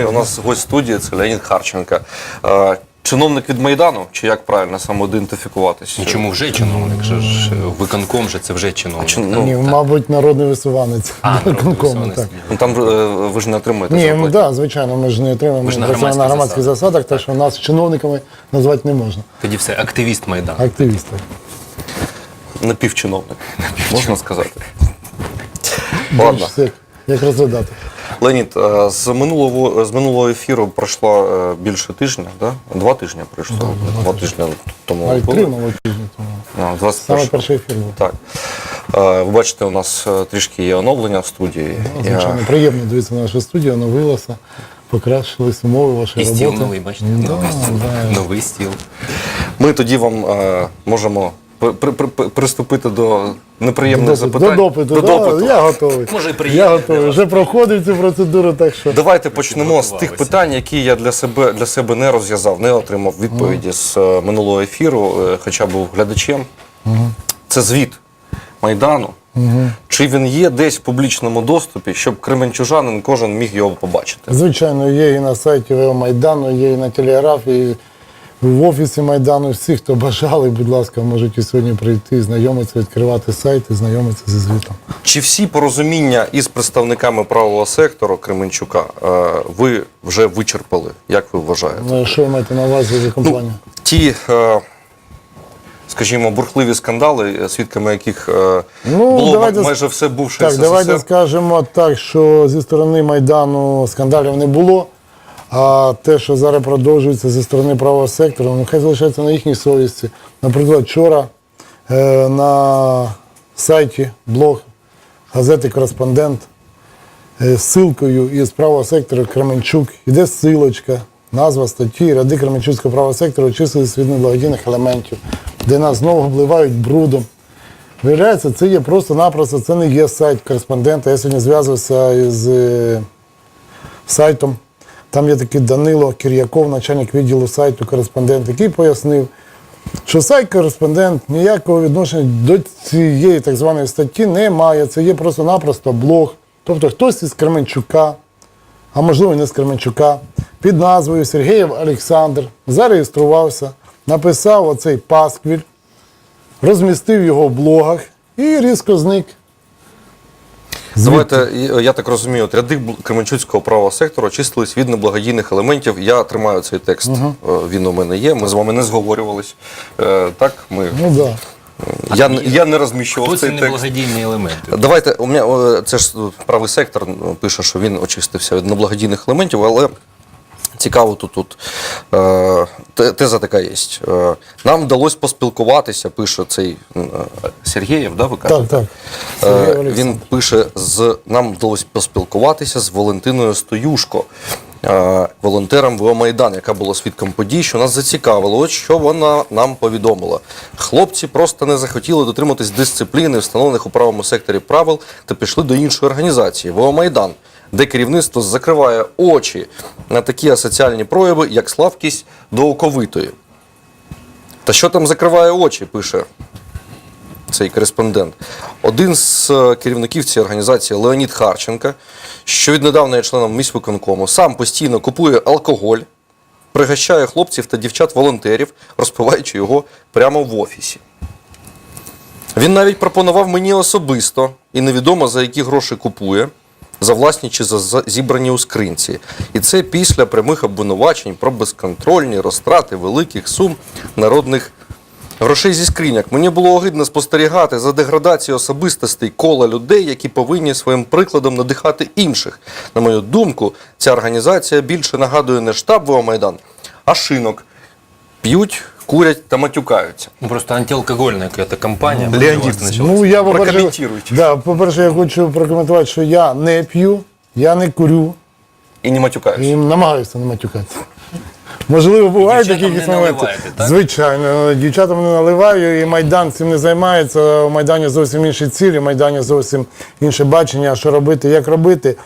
Ми у нас гость студії це Леонід Харченко. Е, Чиновник від Майдану, чи як правильно самоідентифікуватись? Ну, чому вже чиновник? Же ж виконком же це вже чиновник. Чи- так? ну, Ні, мабуть, народний висуванець. А, народний так. Ну там е, ви ж не отримуєте Ні, ну да, звичайно, ми ж не отримаємо Ви ж на працюємо на громадських громадських засадах, так що нас чиновниками назвати не можна. Тоді все, активіст Майдану. Активісти. Напівчиновник, можна сказати. Ладно. Як, як розглядати. Леонід, е, з минулого з минулого ефіру пройшло е, більше тижня, да? Два тижні пройшло. Два тижні тому Навіть три нового тижні тому. А, Саме перший ефір був. Так. Е, Ви бачите, у нас трішки є оновлення в студії. Ну, Я- Звичайно, приємно дивитися на нашу студію, оновилася, покращились умови вашої І роботи. стіл новий, бачите? Да, новий, стіл. да. новий стіл. Ми тоді вам можемо при- при- при- приступити до неприємних До допиту, запитань. до допиту, До да, допиту. я готовий. Може, і я для готовий. вас. Вже проходив цю процедуру, так що. Давайте почнемо з тих питань, які я для себе для себе не розв'язав, не отримав відповіді з е, минулого ефіру, е, хоча був глядачем. Це звіт Майдану. Чи він є десь в публічному доступі, щоб кременчужанин кожен міг його побачити? Звичайно, є і на сайті ВО Майдану, є і на телеграфі, і в офісі Майдану. Всі, хто бажали, будь ласка, можуть і сьогодні прийти, знайомитися, відкривати сайт і знайомитися зі звітом. Чи всі порозуміння із представниками правого сектору Кременчука е, ви вже вичерпали? Як ви вважаєте? Ну, Що ви маєте на увазі за компанію? Ті, е, скажімо, бурхливі скандали, свідками яких е, Ну, було давайте майже все бувше Так, СССР. давайте скажемо так, що зі сторони Майдану скандалів не було. А те, що зараз продовжується зі сторони правого сектору, ну хай залишається на їхній совісті. Наприклад, вчора е, на сайті блог газети Кореспондент е, з ссылкою із правого сектору Кременчук іде ссилочка, назва статті, ряди Кременчуцького правого сектору очистились від неблагодійних елементів, де нас знову обливають брудом. Виявляється, це є просто-напросто, це не є сайт кореспондента. Я сьогодні зв'язувався із е, сайтом. Там є такий Данило Кір'яков, начальник відділу сайту кореспондент, який пояснив, що сайт кореспондент ніякого відношення до цієї так званої статті не має. Це є просто-напросто блог. Тобто хтось із Кременчука, а можливо і не з Кременчука, під назвою Сергієв Олександр зареєструвався, написав оцей пасквіль, розмістив його в блогах і різко зник. Давайте, я так розумію, от ряди Кременчуцького правого сектору очистились від неблагодійних елементів. Я тримаю цей текст. Е, Він у мене є. Ми з вами не зговорювались. Е, Так, ми Ну. Да. я, не- я не розміщував Хто цей текст. неблагодійні елементи? Давайте, у мене це ж е, правий сектор ну, пише, що він очистився від неблагодійних елементів, але цікаво тут, тут е, теза така є. Е, нам вдалося поспілкуватися, пише цей е, Сергієв, да, ви кажете? Так, так. Е, Він пише з нам вдалося поспілкуватися з Валентиною Стоюшко, е, волонтером ВО Майдан, яка була свідком подій, що нас зацікавило. От що вона нам повідомила. Хлопці просто не захотіли дотриматись дисципліни, встановлених у правому секторі правил, та пішли до іншої організації ВО Майдан, де керівництво закриває очі на такі асоціальні прояви, як слабкість до оковитої. Та що там закриває очі, пише цей кореспондент. Один з е, керівників цієї організації Леонід Харченка, що віднедавна є членом міськвиконкому, сам постійно купує алкоголь, пригощає хлопців та дівчат-волонтерів, розпиваючи його прямо в офісі. Він навіть пропонував мені особисто, і невідомо за які гроші купує, за власні чи за зібрані у скринці. І це після прямих обвинувачень про безконтрольні розтрати великих сум народних грошей зі скриняк. Мені було огидно спостерігати за деградацією особистостей кола людей, які повинні своїм прикладом надихати інших. На мою думку, ця організація більше нагадує не штаб Майдан, а шинок. П'ють, курять та матюкаються. Ну, просто антиалкогольна якась компанія. Леонід. Ну, я, по-перше, да, по-перше, я хочу прокоментувати, що я не п'ю, я не курю І не матюкаються. і намагаюся не матюкатися. Можливо, бувають такі якісь моменти. так? Звичайно, дівчатам не наливаю, і Майдан цим не займається. У Майдані зовсім інші цілі, у Майдані зовсім інше бачення, що робити, як робити.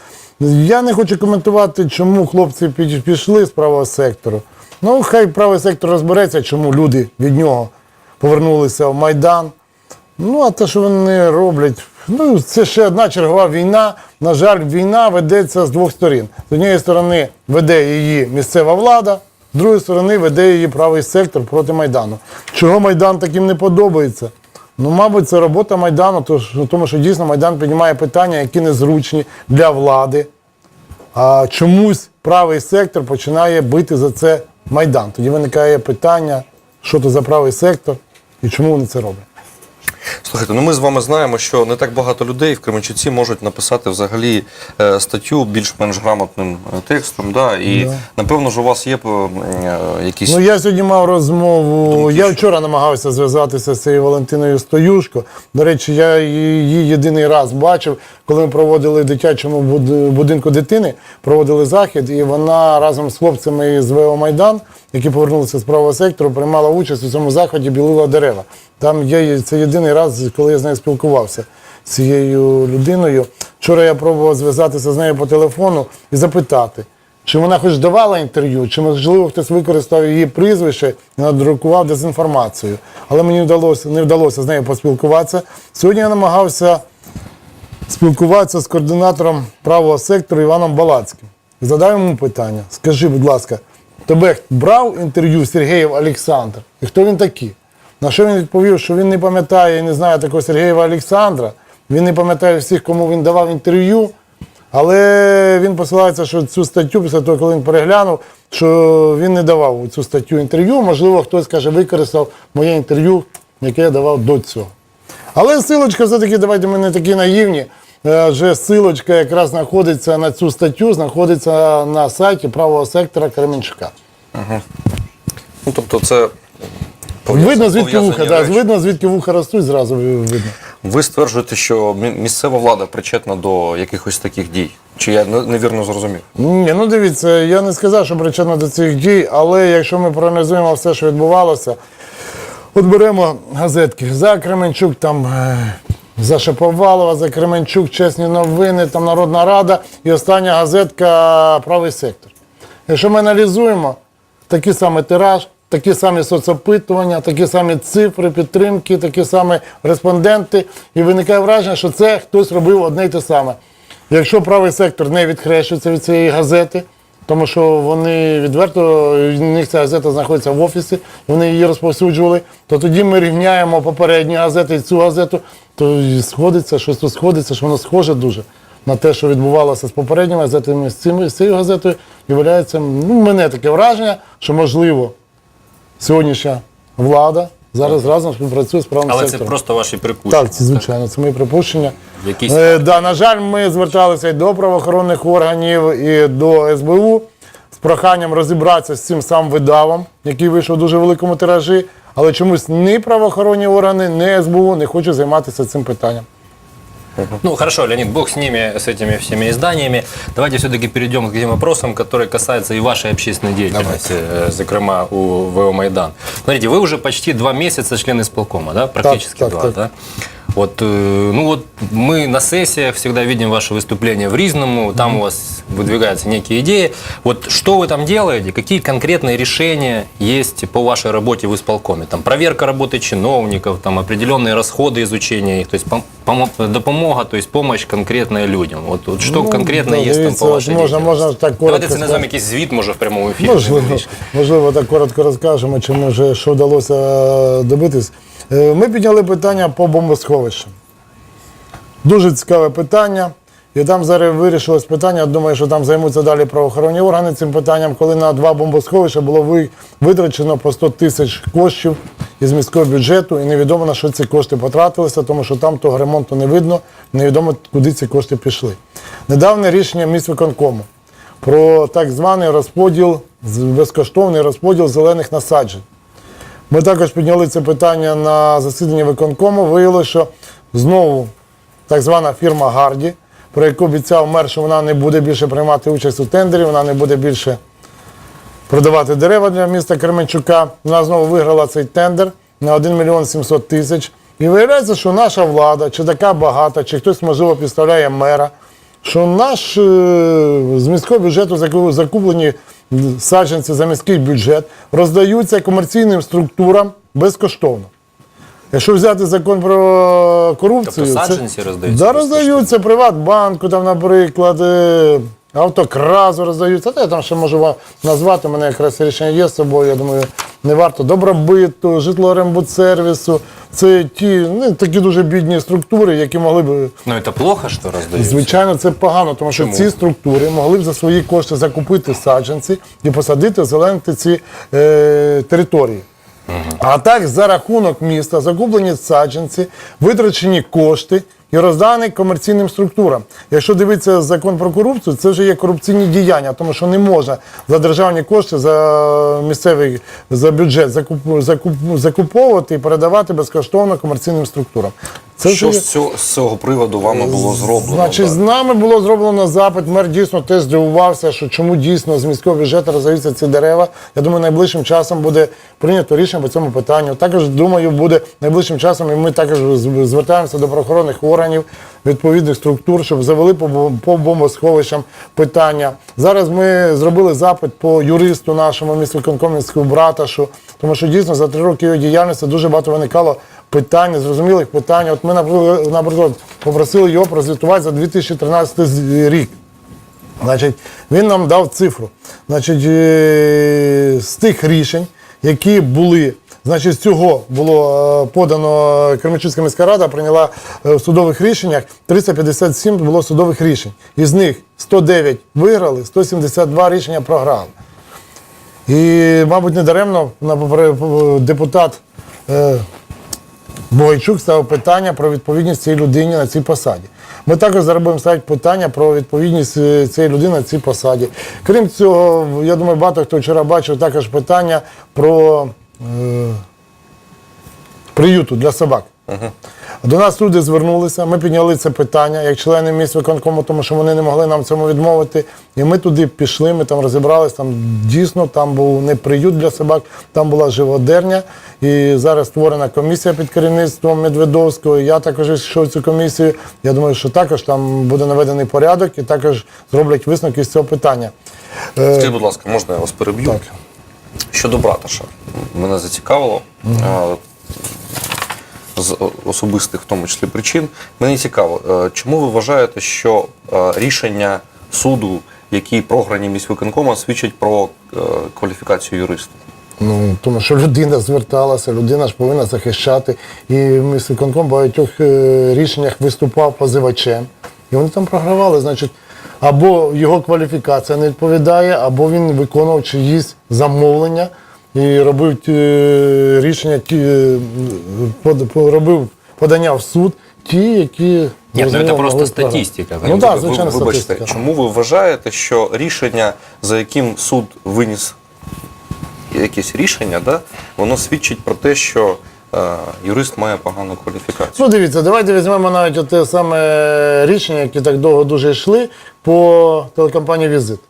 Я не хочу коментувати, чому хлопці пішли з правого сектору. Ну, хай правий сектор розбереться, чому люди від нього повернулися в Майдан. Ну, а те, що вони роблять, Ну, це ще одна чергова війна. На жаль, війна ведеться з двох сторін. З однієї сторони веде її місцева влада, з другої сторони веде її правий сектор проти Майдану. Чого Майдан таким не подобається? Ну, мабуть, це робота Майдану, тому що дійсно Майдан піднімає питання, які незручні для влади. А чомусь правий сектор починає бити за це Майдан. Тоді виникає питання, що то за правий сектор і чому вони це роблять. Слухайте, ну ми з вами знаємо, що не так багато людей в Кременчуці можуть написати взагалі е, статтю більш-менш грамотним е, текстом. Да? І Да. напевно ж у вас є е, якісь. Ну я сьогодні мав розмову. Думки я що? вчора намагався зв'язатися з цією Валентиною Стоюшко. До речі, я її єдиний раз бачив, коли ми проводили в дитячому буд- будинку дитини, проводили захід, і вона разом з хлопцями з ВО Майдан, які повернулися з правого сектору, приймала участь у цьому заході, білила дерева. Там є це єдиний раз, коли я з нею спілкувався з цією людиною. Вчора я пробував зв'язатися з нею по телефону і запитати. Чи вона хоч давала інтерв'ю, чи можливо хтось використав її прізвище і надрукував дезінформацію. Але мені вдалося, не вдалося з нею поспілкуватися. Сьогодні я намагався спілкуватися з координатором правого сектору Іваном Балацьким. Задав йому питання: скажи, будь ласка, тебе брав інтерв'ю Сергієв Олександр? І хто він такий? На що він відповів, що він не пам'ятає і не знає такого Сергієва Олександра, він не пам'ятає всіх, кому він давав інтерв'ю. Але він посилається, що цю статтю, після того, коли він переглянув, що він не давав цю статтю інтерв'ю. Можливо, хтось каже, використав моє інтерв'ю, яке я давав до цього. Але силочка все-таки, давайте ми не такі наївні. е, Вже силочка якраз знаходиться на цю статтю, знаходиться на сайті правого сектора Кременчука. Ну, тобто це. Видно, звідки вуха, да, речі. видно, звідки вуха ростуть, зразу видно. Ви стверджуєте, що місцева влада причетна до якихось таких дій? Чи я невірно зрозумів? Ні, ну дивіться, я не сказав, що причина до цих дій, але якщо ми проаналізуємо все, що відбувалося, от беремо газетки за Кременчук, там е, за Шаповалова, за Кременчук, чесні новини, там Народна Рада і остання газетка Правий сектор. Якщо ми аналізуємо такий самий тираж, такі самі соцопитування, такі самі цифри підтримки, такі самі респонденти, і виникає враження, що це хтось робив одне й те саме. Якщо правий сектор не відхрещується від цієї газети, тому що вони відверто, у них ця газета знаходиться в офісі, вони її розповсюджували, то тоді ми рівняємо попередні газети і цю газету, то сходиться, щось тут сходиться, що воно схоже дуже на те, що відбувалося з попередніми газетами, з, з цією газетою, і виявляється, ну, мене таке враження, що можливо сьогоднішня влада зараз разом співпрацює з правим Але це сектором. просто ваші припущення. Так, це звичайно, це мої припущення. Якісь- Е, да, на жаль, ми зверталися і до правоохоронних органів, і до СБУ з проханням розібратися з цим сам видавом, який вийшов у дуже великому тиражі. Але чомусь ні правоохоронні органи, ні СБУ не хочуть займатися цим питанням. Ну хорошо, Леонид, бог с ними, с этими всеми изданиями. Давайте все-таки перейдем к тем вопросам, которые касаются и вашей общественной деятельности, э, закрома у ВО Майдан. Смотрите, вы уже почти два месяца член исполкома, да? Практически так, два, так. да? Вот, э, ну вот мы на сессиях всегда видим ваши выступления в Ризному, там у вас выдвигаются некие идеи. Вот что вы там делаете, какие конкретные решения есть по вашей работе в исполкоме? Там проверка работы чиновников, там определенные расходы изучения их, то есть пом- помо- допомога, то есть помощь конкретная людям. Вот, вот что Ну, конкретно да, есть там дивіться, по от вашей можна- деятельности? можна так Давайте коротко це назвемо сказати. якийсь звіт, може, в прямому ефірі. Можливо, невеличкий. можливо, так коротко розкажемо, чи може що вдалося е, добитись. Е, Ми підняли питання по бомбосховищам. Дуже цікаве питання. І там зараз вирішилось питання. Думаю, що там займуться далі правоохоронні органи цим питанням, коли на два бомбосховища було витрачено по 100 тисяч коштів із міського бюджету, і невідомо на що ці кошти потратилися, тому що там того ремонту не видно, невідомо куди ці кошти пішли. Недавнє рішення міськвиконкому про так званий розподіл, безкоштовний розподіл зелених насаджень. Ми також підняли це питання на засіданні виконкому. Виявилося, що знову так звана фірма Гарді, про яку обіцяв мер, що вона не буде більше приймати участь у тендері, вона не буде більше продавати дерева для міста Кременчука. Вона знову виграла цей тендер на 1 мільйон 700 тисяч. І виявляється, що наша влада, чи така багата, чи хтось, можливо, підставляє мера, що наш е, з міського бюджету закуплені саджанці за міський бюджет роздаються комерційним структурам безкоштовно. Якщо взяти закон про корупцію, Тобто це- саджанці роздаються Да, роздаються Приватбанку, там, наприклад, е, автокразу роздаються. Та я там ще можу назвати, у мене якраз рішення є з собою, я думаю, не варто. Добробиту, житлорембудсервісу. Це ті ну, такі дуже бідні структури, які могли б Но это плохо, что раздают? Звичайно, це погано, тому що ці структури могли б за свої кошти закупити саджанці і посадити, озеленити ці е, території. А так за рахунок міста закуплені саджанці, витрачені кошти і розданий комерційним структурам. Якщо дивитися закон про корупцію, це вже є корупційні діяння, тому що не можна за державні кошти, за місцевий за бюджет закуп, закуп, закуповувати і передавати безкоштовно комерційним структурам. Це Що з цього, з цього приводу вами було зроблено? Значить, з нами було зроблено запит. Мер дійсно теж здивувався, що чому дійсно з міського бюджету роздаються ці дерева. Я думаю, найближчим часом буде прийнято рішення по цьому питанню. Також думаю, буде найближчим часом, і ми також звертаємося до правоохоронних органів відповідних структур, щоб завели по бом- по бомбосховищам питання. Зараз ми зробили запит по юристу нашому міськвиконкомівського брата, що тому що дійсно за три роки його діяльності дуже багато виникало питань, незрозумілих питань. От ми, наприклад, попросили його прозвітувати за 2013 рік. Значить, він нам дав цифру. Значить, е, з тих рішень, які були, значить, з цього було е, подано Кременчуцька міська рада, прийняла е, в судових рішеннях 357 було судових рішень. Із них 109 виграли, 172 рішення програли. І, мабуть, недаремно депутат Богайчук ставив питання про відповідність цієї людині на цій посаді. Ми також будемо ставити питання про відповідність е, цієї людини на цій посаді. Крім цього, я думаю, багато хто вчора бачив також питання про е, приюту для собак. До нас люди звернулися, ми підняли це питання як члени міськвиконкому, тому що вони не могли нам цьому відмовити. І ми туди пішли, ми там розібрались. Там дійсно там був не приют для собак, там була живодерня. І зараз створена комісія під керівництвом Медведовського. Я також йшов в цю комісію. Я думаю, що також там буде наведений порядок і також зроблять висновки з цього питання. Е, Скажіть, будь ласка, можна я вас переб'ю? Так. Щодо браташа, мене зацікавило. е, З особистих, в тому числі, причин. Мені цікаво, е, чому ви вважаєте, що е, рішення суду, які програні міськвиконкома, свідчать про е, кваліфікацію юриста? Ну, тому що людина зверталася, людина ж повинна захищати. І міськвиконком в багатьох рішеннях виступав позивачем. І вони там програвали. Значить, або його кваліфікація не відповідає, або він виконував чиїсь замовлення і робив е, рішення, ті, е, робив подання в суд, ті, які. ну, це просто статистика. Ну Ви- так, Ви- звичайно, вибачте, статистика. чому ви вважаєте, що рішення, за яким суд виніс якесь рішення, да, воно свідчить про те, що е, юрист має погану кваліфікацію? Ну, дивіться, давайте візьмемо навіть те саме рішення, які так довго дуже йшли по телекомпанії Візит.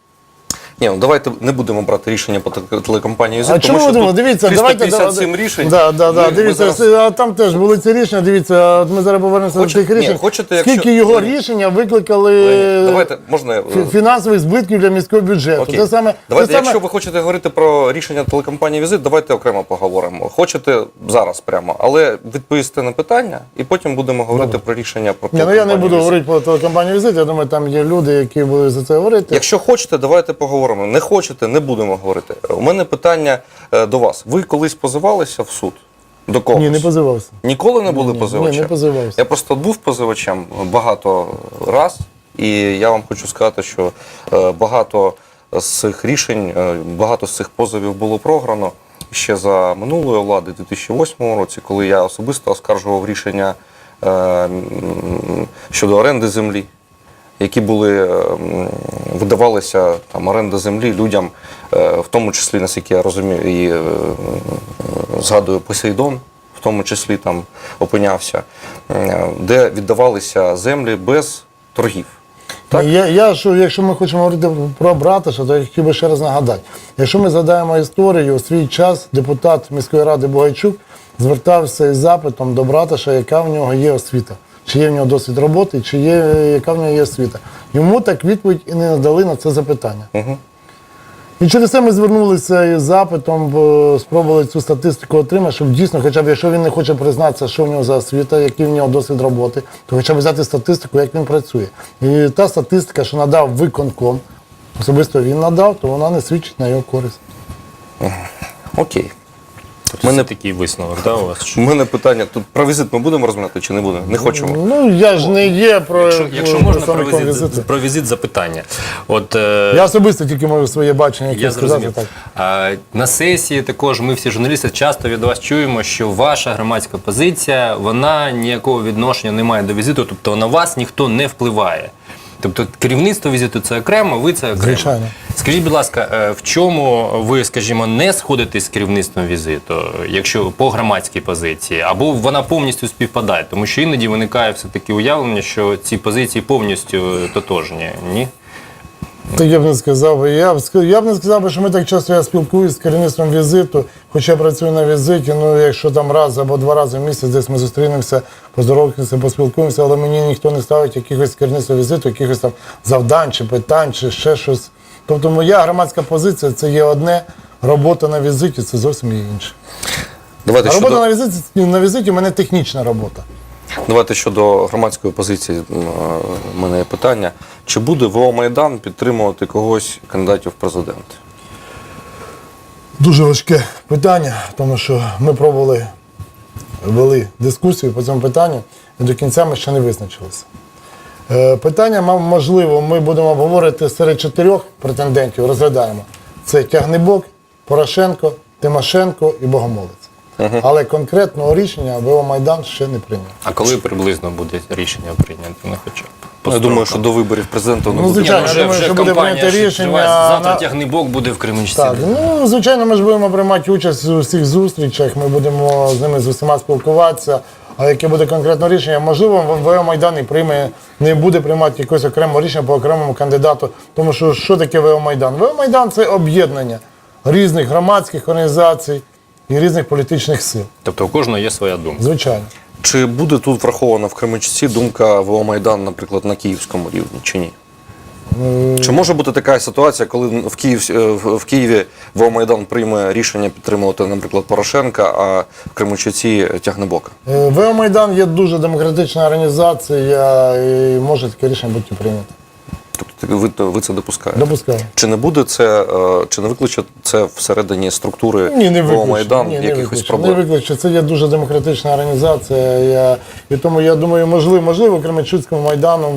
Ні, ну давайте не будемо брати рішення по телекомпанії А тому чому що тут Дивіться, давайте 357 да, рішень. Да, да, да. Ми- ми дивіться, зараз- а там теж були ці рішення. Дивіться, от ми зараз повернемося Хочете- до тих ні, рішень. хочете, якщо- Скільки його Ні. рішення викликали Леонід, Давайте, можна. е, фі- фінансових збитків для міського бюджету. Окей. Те саме, давайте, те саме, якщо ви хочете говорити про рішення телекомпанії Візит, давайте окремо поговоримо. Хочете зараз прямо, але відповісти на питання, і потім будемо говорити про рішення про Ні, ну я не буду «Візит». говорити про телекомпанію Візит. Я думаю, там є люди, які будуть за це говорити. Якщо хочете, давайте поговоримо. Не хочете, не будемо говорити. У мене питання е, до вас. Ви колись позивалися в суд? До когось? Ні, не позивався. Ніколи не були Ні, позивачем? ні, не позивався. Я просто був позивачем багато раз, і я вам хочу сказати, що е, багато з цих рішень, е, багато з цих позовів було програно ще за минулої влади, у 2008 році, коли я особисто оскаржував рішення щодо оренди землі. Які були е, видавалися там оренда землі людям, е, в тому числі, наскільки я розумію, і е, згадую Посейдон, в тому числі там опинявся, де віддавалися землі без торгів. Так? Я, я, що, якщо ми хочемо говорити про браташа, то я хотів би ще раз нагадати. Якщо ми згадаємо історію, у свій час депутат міської ради Бугайчук звертався із запитом до браташа, яка в нього є освіта. Чи є в нього досвід роботи, чи є, яка в нього є освіта. Йому так відповідь і не надали на це запитання. І через це ми звернулися із запитом, спробували цю статистику отримати, щоб дійсно, хоча б якщо він не хоче признатися, що в нього за освіта, який в нього досвід роботи, то хоча б взяти статистику, як він працює. І та статистика, що надав виконком, особисто він надав, то вона не свідчить на його користь. Окей. У мене такий висновок, да, у вас? У мене питання: тут про візит ми будемо розмовляти чи не будемо? Не хочемо. Ну я ж не є про Якщо, якщо можна про візит, візиту. про візит запитання. От, е, Я особисто тільки можу своє бачення Я яке сказати. Так. А, на сесії також ми всі журналісти часто від вас чуємо, що ваша громадська позиція вона ніякого відношення не має до візиту, тобто на вас ніхто не впливає. Тобто керівництво візиту це окремо, ви це окремо. Звичайно. Скажіть, будь ласка, е, в чому ви, скажімо, не сходитесь з керівництвом візиту, якщо по громадській позиції, або вона повністю співпадає? Тому що іноді виникає все таки уявлення, що ці позиції повністю тотожні. Ні? Так я б не сказав. Я б я б не сказав, що ми так часто я спілкуюся з керівництвом візиту, хоча я працюю на візиті. Ну якщо там раз або два рази в місяць десь ми зустрінемося, поздоровкаємося, поспілкуємося, але мені ніхто не ставить якихось керівництва візиту, якихось там завдань чи питань, чи ще щось. Тобто моя громадська позиція це є одне, робота на візиті це зовсім є інше. Давайте А робота щодо, на візиті на візиті в мене технічна робота. Давайте щодо громадської позиції. е, У мене є питання. Чи буде ВО Майдан підтримувати когось кандидатів в президенти? Дуже важке питання, тому що ми пробували вели дискусію по цьому питанню, і до кінця ми ще не визначилися. Е, Питання, можливо, ми будемо обговорити серед чотирьох претендентів, розглядаємо. Це Тягнебок, Порошенко, Тимошенко і Богомолець. Але конкретного рішення ВО Майдан ще не прийняв. А коли приблизно буде рішення прийнято? Ну, хоча б по Я думаю, що до виборів президента воно Ну, буде. Ні, звичайно, ну, я вже, думаю, вже що буде кампанія прийнято ж рішення відбувається. Завтра на- тягнибок буде в Кременчуці. Так, ну звичайно, ми ж будемо приймати участь у всіх зустрічах, ми будемо з ними з усіма спілкуватися. А яке буде конкретне рішення? Можливо, ВО Майдан і прийме, не буде приймати якось окреме рішення по окремому кандидату. Тому що що таке ВО Майдан? ВО Майдан це об'єднання різних громадських організацій і різних політичних сил. Тобто у кожного є своя думка. Звичайно. Чи буде тут врахована в Кременчуці думка ВО Майдан, наприклад, на київському рівні, чи ні? Чи може бути така ситуація, коли в, Київ, е, в Києві ВО Майдан прийме рішення підтримувати, наприклад, Порошенка, а в Кременчуці Тягнебока? Е, ВО Майдан є дуже демократична організація і може таке рішення бути прийнято. Тобто ви, ви це допускаєте? Допускаю. Чи не буде це, е, чи не викличе це всередині структури Ні, не ВО виключно. Майдан Ні, не якихось виключно. проблем? Не виключно. Це є дуже демократична організація. Я, і тому я думаю, можливо, можливо, Кременчуцькому майдану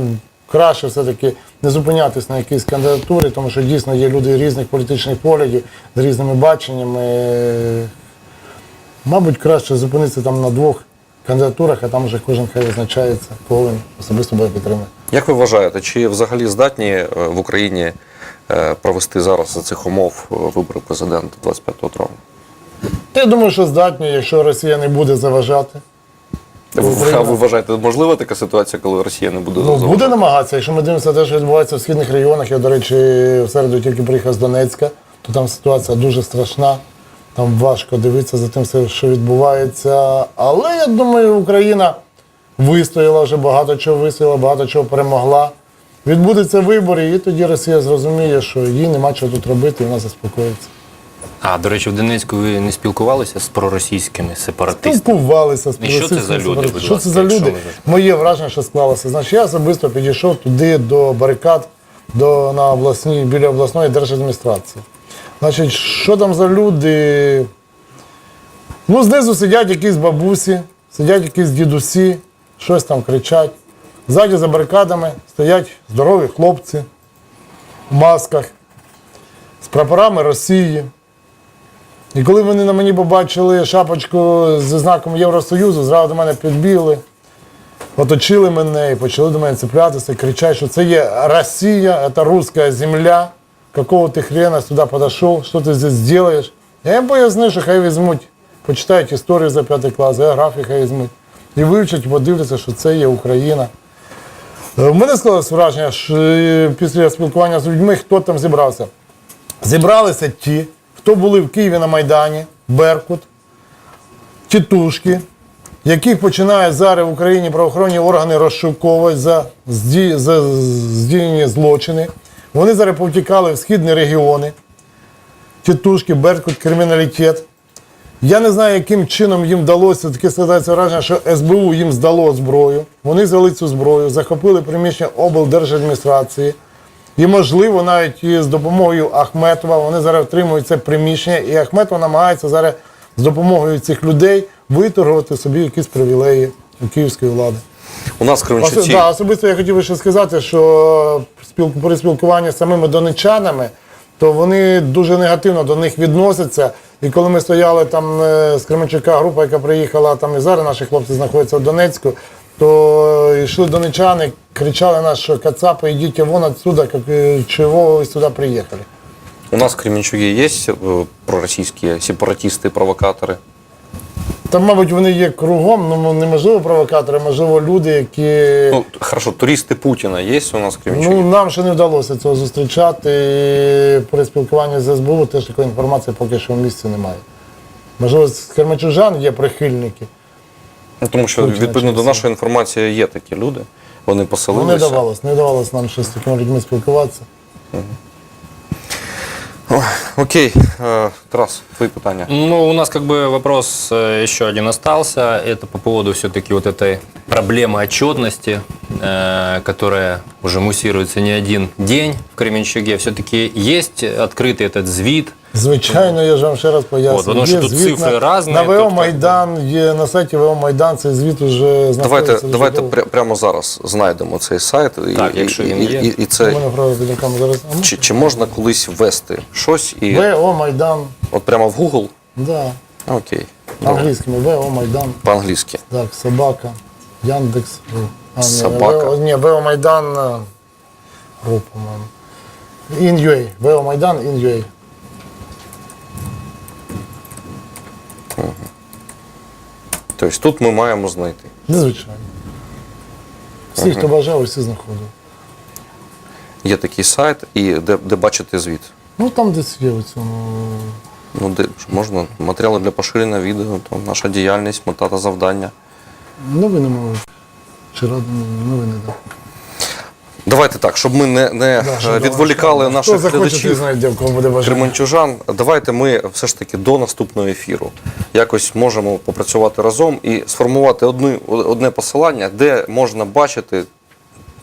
краще все-таки не зупинятись на якійсь кандидатурі, тому що дійсно є люди різних політичних поглядів з різними баченнями. Мабуть, краще зупинитися там на двох кандидатурах, а там вже кожен хай визначається, кого він особисто буде підтримувати. Як ви вважаєте, чи взагалі здатні е, в Україні е, провести зараз за цих умов е, вибори президента 25 травня? Та Я думаю, що здатні, якщо Росія не буде заважати. А ви вважаєте, можлива така ситуація, коли Росія не буде Ну, заважати? буде намагатися, якщо ми дивимося те, що відбувається в східних регіонах. Я, до речі, в середу тільки приїхав з Донецька, то там ситуація дуже страшна. Там важко дивитися за тим, що відбувається. Але я думаю, Україна вистояла вже багато чого вистояла, багато чого перемогла. Відбудуться вибори, і тоді Росія зрозуміє, що їй нема чого тут робити, і вона заспокоїться. А, до речі, в Донецьку ви не спілкувалися з проросійськими сепаратистами? Спілкувалися з І що це за люди, сепаратистами. Що це за люди? Моє враження, що склалося. Значить, я особисто підійшов туди до барикад до, на обласній, біля обласної держадміністрації. Значить, що там за люди? Ну, знизу сидять якісь бабусі, сидять якісь дідусі, щось там кричать. Ззаді за барикадами стоять здорові хлопці в масках з прапорами Росії. І коли вони на мені побачили шапочку зі знаком Євросоюзу, зразу до мене підбігли, оточили мене і почали до мене цеплятися і кричать, що це є Росія, це русська земля. Какого ти хрена сюди підійшов, що ти здесь робиш? Я їм пояснив, що хай візьмуть, почитають історію за п'ятий клас, географію хай візьмуть. І вивчать, подивляться, що це є Україна. Е, В мене склалось враження, що е, після спілкування з людьми, хто там зібрався. Зібралися ті, хто були в Києві на Майдані, Беркут, тітушки, яких починають зараз в Україні правоохоронні органи розшуковувати за здійснені злочини. Вони зараз повтікали в східні регіони. тітушки, Беркут, криміналітет. Я не знаю, яким чином їм вдалося таке складається враження, що СБУ їм здало зброю. Вони взяли цю зброю, захопили приміщення облдержадміністрації. І, можливо, навіть з допомогою Ахметова вони зараз отримують це приміщення, і Ахметов намагається зараз з допомогою цих людей виторгувати собі якісь привілеї у київської влади. У нас в Кременчуці да, особисто я хотів би ще сказати, що при спілкуванні з самими донечанами, то вони дуже негативно до них відносяться. І коли ми стояли там е, з Кременчука, група, яка приїхала, там і зараз наші хлопці знаходяться в Донецьку, то йшли донечани, кричали нас, що Кацапи, йдіть вон отсюда, е, чого ви сюди приїхали. у нас в Кременчуге є е, проросійські сепаратисти, Там, мабуть, вони є кругом, ну неможливо провокатори, можливо, люди, які. Ну, хорошо, туристи Путіна є у нас Кременчуге? Ну, нам ще не вдалося цього зустрічати. І При спілкуванні з СБУ теж такої інформації поки що в місті немає. Можливо, з кермачужан є прихильники. Ну, тому що Путіна відповідно до нашої інформації є такі люди. Вони Ну, не поселилися. давалось, не давалось нам ще з такими людьми спілкуватися. Ой, Окей, е, Тарас, твої питання. Ну, у нас как бы вопрос э, еще один остался. Это по поводу все-таки вот этой проблемы отчетности, э, которая уже муссируется не один день в Кременчуге. Все-таки есть открытый этот звит. Звичайно, я ж вам ще раз поясню. От, тому що Є тут звіт цифри на, різні, На тут ВО як Майдан, є на сайті ВО Майдан, цей звіт вже знаходиться. Давайте, вже давайте довго. пря- прямо зараз знайдемо цей сайт. і- Так, і, якщо і, він є. і, і У це, мене правда під руками зараз. А, ну, чи, чи можна колись ввести щось і ВО Майдан, от прямо в Google? да, Окей. Добре. англійськими ВО Майдан. По-англійськи. Так, собака, Яндекс. А, ні, Собака. Ні, ВО Майдан. е, Ру, по-моєму. InUA. ВО Майдан InUA. Тобто тут ми маємо знайти. Незвичайно. Всі, хто бажав, усі знаходили. Є такий сайт, і де, де бачити звіт. Ну там десь є у цьому. Ну, де можна матеріали для поширення відео, там наша діяльність, мета та завдання. Новини мовить. Чи новини, так. Давайте так, щоб ми не, не Да, е, відволікали да, наших той глядачів. знає, буде. Кременчужан, давайте ми все ж таки до наступного ефіру якось можемо попрацювати разом і сформувати одну, одне посилання, де можна бачити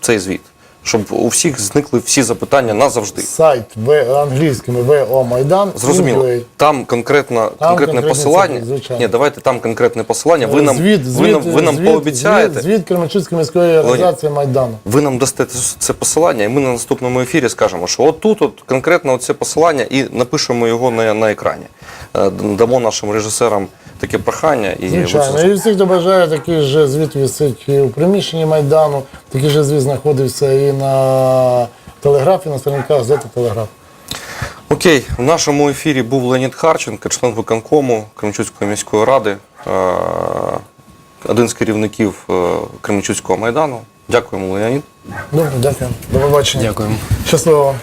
цей звіт, щоб у всіх зникли всі запитання назавжди. Сайт в англійськими ВО Майдан. Зрозуміло, там конкретно конкретне посилання. звичайно. Ні, давайте там конкретне посилання. Ви нам, звіт, ви нам, ви нам звіт, пообіцяєте. Звіт, звіт Кременчуцької міської організації Майдану. Ви нам дасте це посилання, і ми на наступному ефірі скажемо, що от тут от конкретно це посилання, і напишемо його на, на екрані. Е, Дамо нашим режисерам таке прохання. І Звичайно. І всі, хто бажає, такий же звіт висить і у приміщенні Майдану, такий же звіт знаходився і на телеграфі, на сторінках газети Телеграф. Окей, в нашому ефірі був Леонід Харченко, член виконкому Кременчуцької міської ради, е, один з керівників е, Кременчуцького майдану. Дякуємо, Леонід. Добре, дякую. До побачення. Дякуємо. Щасливо вам.